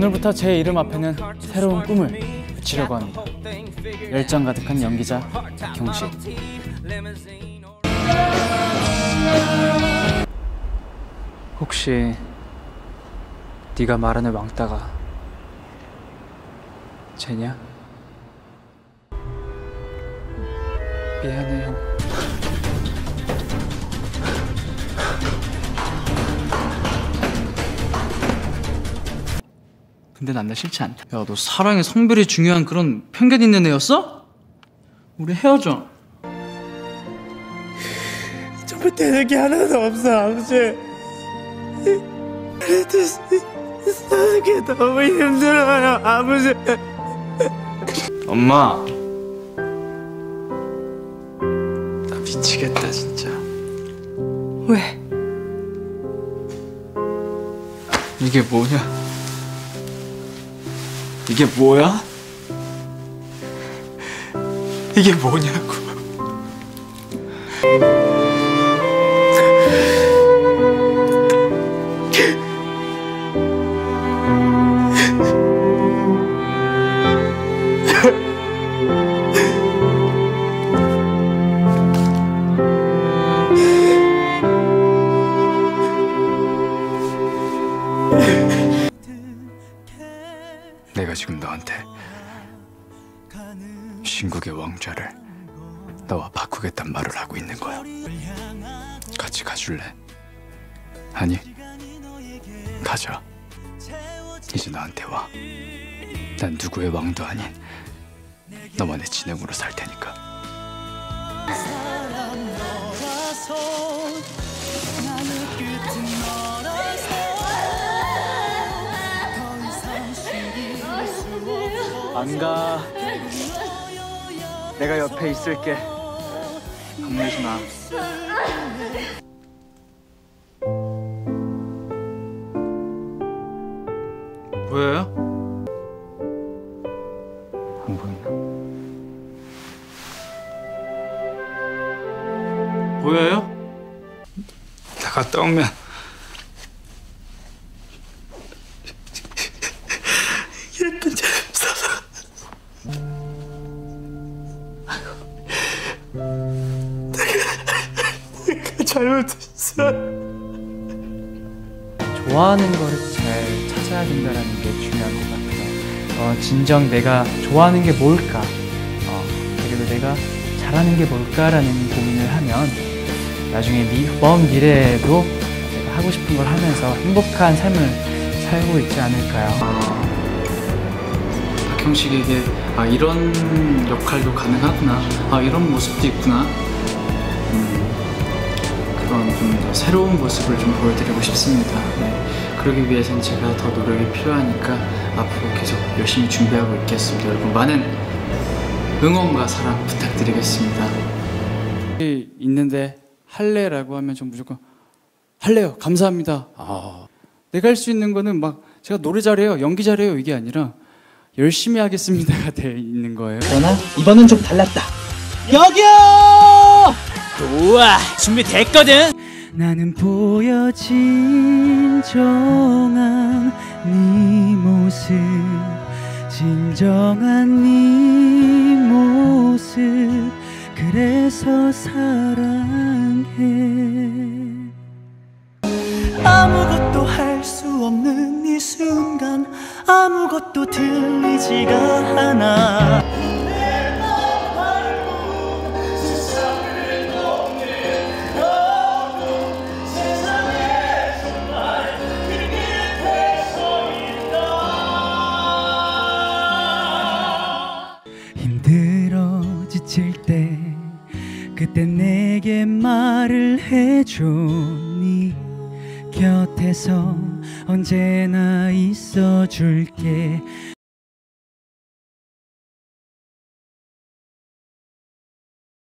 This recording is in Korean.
오늘부터 제 이름 앞에는 새로운 꿈을 붙이려고 합니다. 열정 가득한 연기자 경식. 혹시 네가 말하는 왕따가 쟤냐? 미안해 형. 근데 난 나 싫지 않다. 야, 너 사랑의 성별이 중요한 그런 편견 있는 애였어? 우리 헤어져. 정말 되는 게 하나도 없어 아버지 그래도 사는 게 너무 힘들어요 아버지 엄마. 나 미치겠다 진짜. 왜? 이게 뭐냐? 이게 뭐야? 이게 뭐냐고. 내가 지금 너한테 신국의 왕좌를 너와 바꾸겠단 말을 하고 있는 거야. 같이 가줄래? 아니, 가자. 이제 나한테 와. 난 누구의 왕도 아닌 너만의 진행으로 살 테니까. 안 가. 내가 옆에 있을게. 겁내지 마. 보여요? 안 보이나? 보여요? 나 갔다 오면 잘못했어 좋아하는 거를 잘 찾아야 된다는 게 중요한 것 같아요. 어, 진정 내가 좋아하는 게 뭘까? 어, 그리고 내가 잘하는 게 뭘까라는 고민을 하면 나중에 미, 먼 미래에도 내가 하고 싶은 걸 하면서 행복한 삶을 살고 있지 않을까요? 박형식에게 아 이런 역할도 가능하구나 아 이런 모습도 있구나 새로운 모습을 좀 보여드리고 싶습니다. 네. 그러기 위해서는 제가 더 노력이 필요하니까 앞으로 계속 열심히 준비하고 있겠습니다. 여러분 많은 응원과 사랑 부탁드리겠습니다. 있는데 할래라고 하면 전 무조건 할래요. 감사합니다. 아, 내가 할 수 있는 거는 막 제가 노래 잘해요 연기 잘해요 이게 아니라 열심히 하겠습니다가 돼 있는 거예요. 그러나 이번은 좀 달랐다. 여기요! 우와 준비됐거든 나는 보여 진 정한 네 모습 진정한 네 모습 그래서 사랑해. 아무것도 할 수 없는 이 순간 아무것도 들리지가 않아 지칠 때 그때 내게 말을 해줘 네 곁에서 언제나 있어줄게